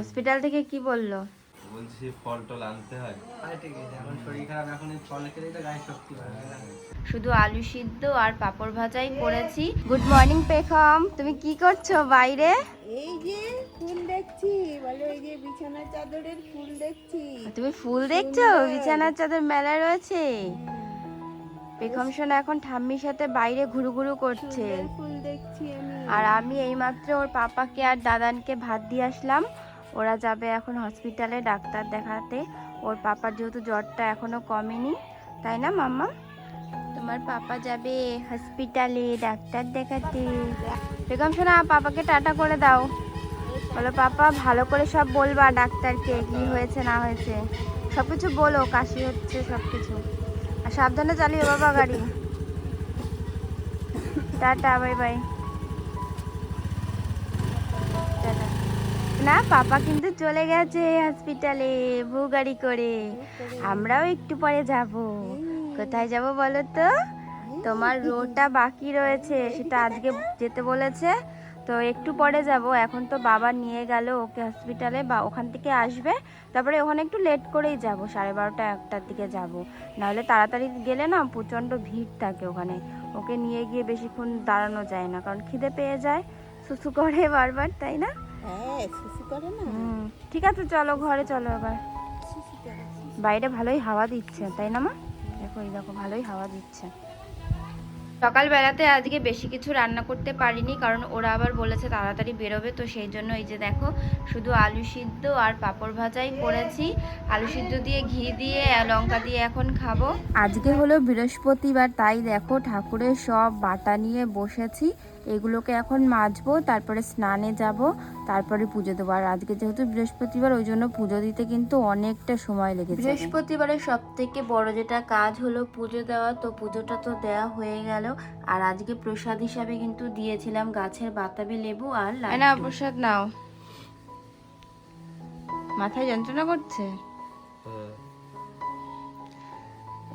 Hospital থেকে কি বলল? বলছি ফল টল আনতে হয়। ঠিক আছে এখন শরীর খারাপ এখন ফল খেলেই তো গায়ে শক্তি শুধু আলু সিদ্ধ আর পাঁপড় ভাজাই করেছি। গুড মর্নিং পেখম। তুমি কি করছ বাইরে? এই যে ফুল দেখছি বলো এই যে বিছানা চাদরের ফুল দেখছি। তুমি ফুল দেখছ? বিছানার চাদর মেলা রয়েছে। পেখম সোনা এখন ঠাম্মির সাথে বাইরে ঘুরু ঘুরু করছে ফুল দেখছি আমি। আর আমি এইমাত্র ওর পাপাকে আর দাদানকে ভাত দিয়ে আসলাম। ওরা যাবে এখন হসপিটালে ডাক্তার দেখাতে। ওর পাপার যেহেতু জ্বরটা এখনও কমেনি, তাই না মাম্মা? তোমার পাপা যাবে হসপিটালে ডাক্তার দেখাতে। বেগম, শোনা, পাপাকে টাটা করে দাও। বলো, পাপা, ভালো করে সব বলবা ডাক্তারকে কী হয়েছে, না হয়েছে। সব কিছু বলো, কাশি হচ্ছে সব কিছু আর সাবধানে চালিও বাবা গাড়ি। Tata, bye bye. না, পাপা কিন্তু চলে গেছে হসপিটালে বউ গাড়ি করে। আমরাও একটু পরে যাব। কোথায় যাব বলো তো? তোমার রোটা বাকি রয়েছে, সেটা আজকে যেতে বলেছে। তো একটু পরে যাব, এখন তো বাবা নিয়ে গেল, ওকে হসপিটালে বা ওখান থেকে আসবে। তারপরে ওখানে একটু লেট করেই যাব, সাড়ে বারোটা, একটার দিকে যাব। নাহলে তাড়াতাড়ি গেলে না, প্রচণ্ড ভিড় থাকে ওখানে। ওকে নিয়ে গিয়ে বেশিক্ষণ দাঁড়ানো যায় না, কারণ খিদে পেয়ে যায়। সুসু করে বারবার, তাই না? হ্যাঁ ঠিক আছে চলো ঘরে চলো এবার। করে বাইরে ভালোই হাওয়া দিচ্ছে তাই না মা? দেখো এই দেখো ভালোই হাওয়া দিচ্ছে। সকালবেলাতে আজকে বেশি কিছু রান্না করতে পারিনি কারণ ওরা আবার বলেছে তাড়াতাড়ি বেরোবে তো সেই জন্য এই যে দেখো শুধু আলু সিদ্ধ আর পাঁপড় ভাজাই করেছি। আলু সিদ্ধ দিয়ে ঘি দিয়ে লঙ্কা দিয়ে এখন খাব। আজকে হলো বৃহস্পতিবার তাই দেখো ঠাকুরের সব বাটা নিয়ে বসেছি। এগুলোকে এখন মাজবো তারপরে স্নানে যাব তারপরে পুজো দেবো। আর আজকে যেহেতু বৃহস্পতিবার ওই জন্য পুজো দিতে কিন্তু অনেকটা সময় লেগেছে বৃহস্পতিবারের সব থেকে বড় যেটা কাজ হলো পুজো দেওয়া তো পুজোটা তো দেওয়া হয়ে গেল। আর আজকে প্রসাদ হিসাবে কিন্তু দিয়েছিলাম গাছের বাতাবি লেবু আর না প্রসাদ নাও। মাথায় যন্ত্রণা করছে? হ্যাঁ।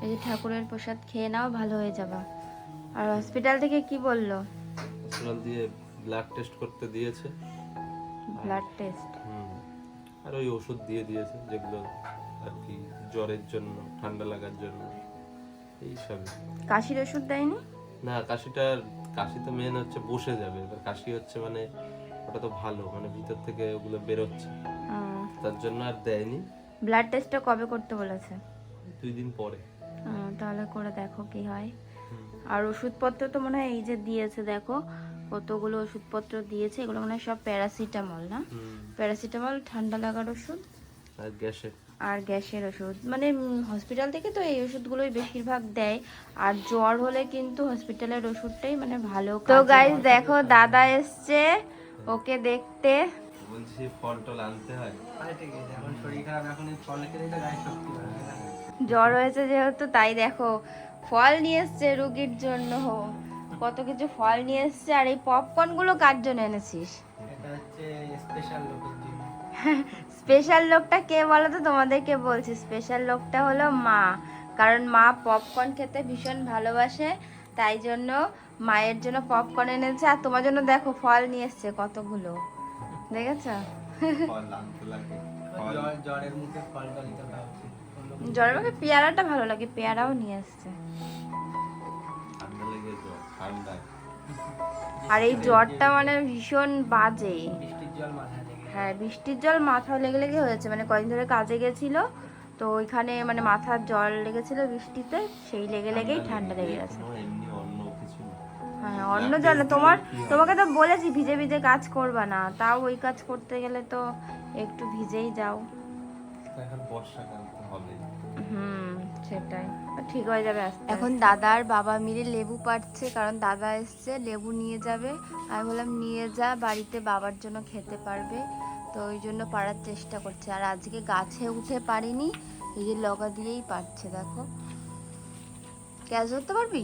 এই যে ঠাকুরের প্রসাদ খেয়ে নাও ভালো হয়ে যাবা। আর হসপিটাল থেকে কি বলল? হসপিটাল দিয়ে ব্লাড টেস্ট করতে দিয়েছে। ব্লাড টেস্ট হুম। আর ওই ওষুধ দিয়ে দিয়েছে যেগুলো আর কি জ্বরের জন্য ঠান্ডা লাগার জন্য। এইসব কাশির ওষুধ দেয়নি? না কাশিটা কাশি তো মেন হচ্ছে বসে যাবে। এবার কাশি হচ্ছে মানে ওটা তো ভালো মানে ভিতর থেকে ওগুলো বেরোচ্ছে। তার জন্য আর দেয়নি। ব্লাড টেস্টটা কবে করতে বলেছে? দুই দিন পরে। তাহলে করে দেখো কি হয়। আর ওষুধপত্র তো মনে হয় এই যে দিয়েছে দেখো। কতগুলো ওষুধপত্র দিয়েছে এগুলো মনে হয় সব প্যারাসিটামল না? প্যারাসিটামল ঠান্ডা লাগার ওষুধ আর গ্যাসে আর গ্যাসের ওষুধ। মানে হসপিটাল থেকে তো এই ওষুধগুলোই বেশিরভাগ দেয়। আর জ্বর হলে কিন্তু হসপিটালের ওষুধটাই মানে ভালো তো গাইজ দেখো দাদা এসছে। ওকে দেখতে। বলছি ফল টল আনতে হয়। আরে ঠিক আছে এখন শরীর খারাপ এখন ফল খেলেই তো গায়ে শক্তি জ্বর হয়েছে যেহেতু তাই দেখো ফল নিয়ে এসছে রুগীর জন্য। কত কিছু ফল নিয়ে এসছে আর এই পপকর্নগুলো কার জন্য এনেছিস? এটা হচ্ছে স্পেশাল লোকের জন্য। স্পেশাল লোকটা কে বলো তো তোমাদেরকে বলছি স্পেশাল লোকটা হলো মা। কারণ মা পপকর্ন খেতে ভীষণ ভালোবাসে তাই জন্য মায়ের জন্য পপকর্ন এনেছে। আর তোমার জন্য দেখো ফল নিয়ে এসছে কতগুলো। দেখেছ? জ্বরের মুখে পেয়ারাটা ভালো লাগে পেয়ারাও নিয়ে এসছে। আর এই জ্বরটা মানে ভীষণ বাজে। হ্যাঁ বৃষ্টির জল মাথা লেগে লেগে হয়েছে। মানে কদিন ধরে কাজে গেছিল তো ওইখানে মানে মাথার জল লেগেছিল বৃষ্টিতে সেই লেগে লেগেই ঠান্ডা লেগে গেছে। অন্য হ্যাঁ অন্য জল তোমার তোমাকে তো বলেছি ভিজে ভিজে কাজ করবা না। তাও ওই কাজ করতে গেলে তো একটু ভিজেই যাও। এখন বর্ষাকাল তো হবে হুম সেটাই। ঠিক হয়ে যাবে আস্তে এখন দাদা আর বাবা মিলে লেবু পাড়ছে কারণ দাদা এসছে লেবু নিয়ে যাবে। আমি বললাম নিয়ে যা বাড়িতে বাবার জন্য খেতে পারবে। তো ওই জন্য পাড়ার চেষ্টা করছে। আর আজকে গাছে উঠে পারিনি এই যে লগা দিয়েই পারছে দেখো। ক্যাচ ধরতে পারবি?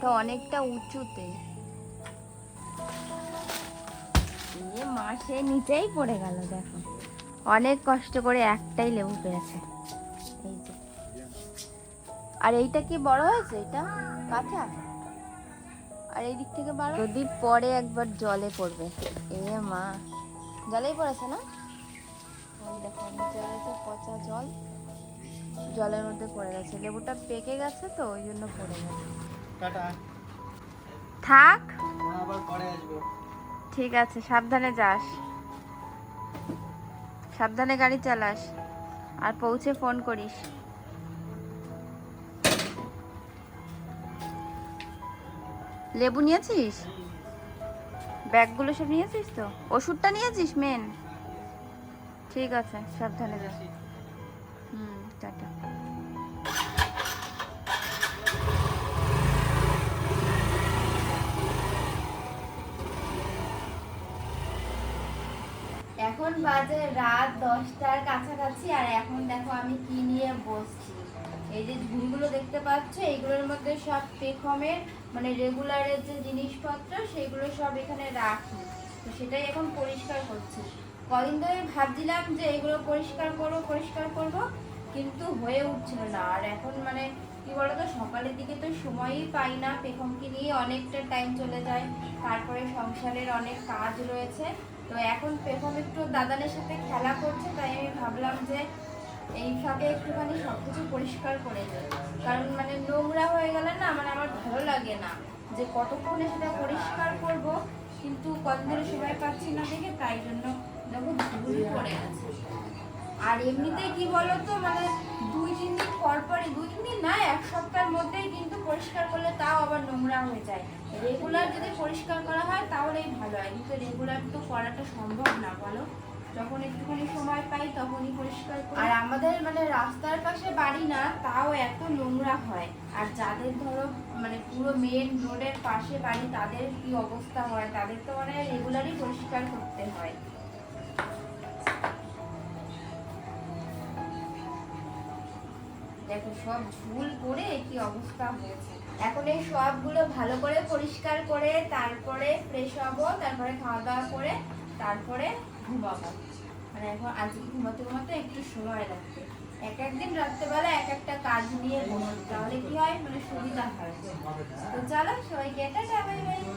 তো অনেকটা উঁচুতে। এ মা নিচেই পড়ে গেল দেখো। অনেক কষ্ট করে একটাই লেবু পেয়েছে। এই যে। আর এইটা কি বড় হয়েছে? এটা কাঁচা? আর এই দিক থেকে বারো? যদি পরে একবার জলে পড়বে। এ মা। জলেই পড়েছে না? দেখো নিচে রয়েছে পচা জল জলের মধ্যে পড়ে গেছে। লেবুটা পেকে গেছে তো ওই জন্য পড়ে গেছে। থাক। ঠিক আছে সাবধানে যাস। সাবধানে গাড়ি চালাস আর পৌঁছে ফোন করিস। লেবু নিয়েছিস? ব্যাগগুলো সব নিয়েছিস তো? ওষুধটা নিয়েছিস মেন ঠিক আছে, সাবধানে যাস হুম, টাটা এখন বাজে রাত দশটার কাছাকাছি, আর এখন দেখো আমি কি নিয়ে বসছি। এই যে ঝুড়িগুলো দেখতে পাচ্ছ, এইগুলোর মধ্যে সব পেখমের মানে রেগুলারের যে জিনিসপত্র, সেগুলো সব এখানে রাখি। তো সেটাই এখন পরিষ্কার করছি। কদিন ধরে ভাবছিলাম যে এগুলো পরিষ্কার করব, পরিষ্কার করব, কিন্তু হয়ে উঠছিল না। আর এখন মানে কি বলতো, সকালের দিকে তো সময়ই পাই না, পেখমকে নিয়ে অনেকটা টাইম চলে যায়। তারপরে সংসারের অনেক কাজ রয়েছে। তো এখন পেখম একটু দাদানের সাথে খেলা করছে, তাই আমি ভাবলাম যে এই ফাঁকে একটুখানি সব কিছু পরিষ্কার করে দিই কারণ মানে নোংরা হয়ে গেলে না মানে আমার ভালো লাগে না যে কতক্ষণে সেটা পরিষ্কার করব, কিন্তু কতদিনের সময় পাচ্ছি না দেখে তাই জন্য দেখো ধুল পড়ে আছে। আর এমনিতে কি বলতো মানে দুই তিন দিন পর পরই, দুই তিন দিন না, এক সপ্তাহের মধ্যেই কিন্তু পরিষ্কার করলে তাও আবার নোংরা হয়ে যায়। রেগুলার যদি পরিষ্কার করা হয়, তাহলেই ভালো হয়। কিন্তু রেগুলার তো করাটা সম্ভব না, বলো? যখন একটুখানি সময় পাই, তখনই পরিষ্কার করি। আর আমাদের মানে রাস্তার পাশে বাড়ি না, তাও এত নোংরা হয়। আর যাদের ধরো মানে পুরো মেন রোডের পাশে বাড়ি, তাদের কি অবস্থা হয়? তাদের তো মানে রেগুলারই পরিষ্কার করতে হয়। দেখো, সব ঝুল করে কি অবস্থা হয়েছে? এখন এই সবগুলো ভালো করে পরিষ্কার করে, তারপরে ফ্রেশ হব, তারপরে খাওয়া দাওয়া করে, তারপরে ঘুমাবো। মানে এখন আজকে ঘুমাতে ঘুমাতে একটু সময় লাগবে। এক একদিন রাত্রেবেলা এক একটা কাজ নিয়ে বসি তাহলে কি হয়? মানে সুবিধা হয়। তো চলো, সবাইকে বাই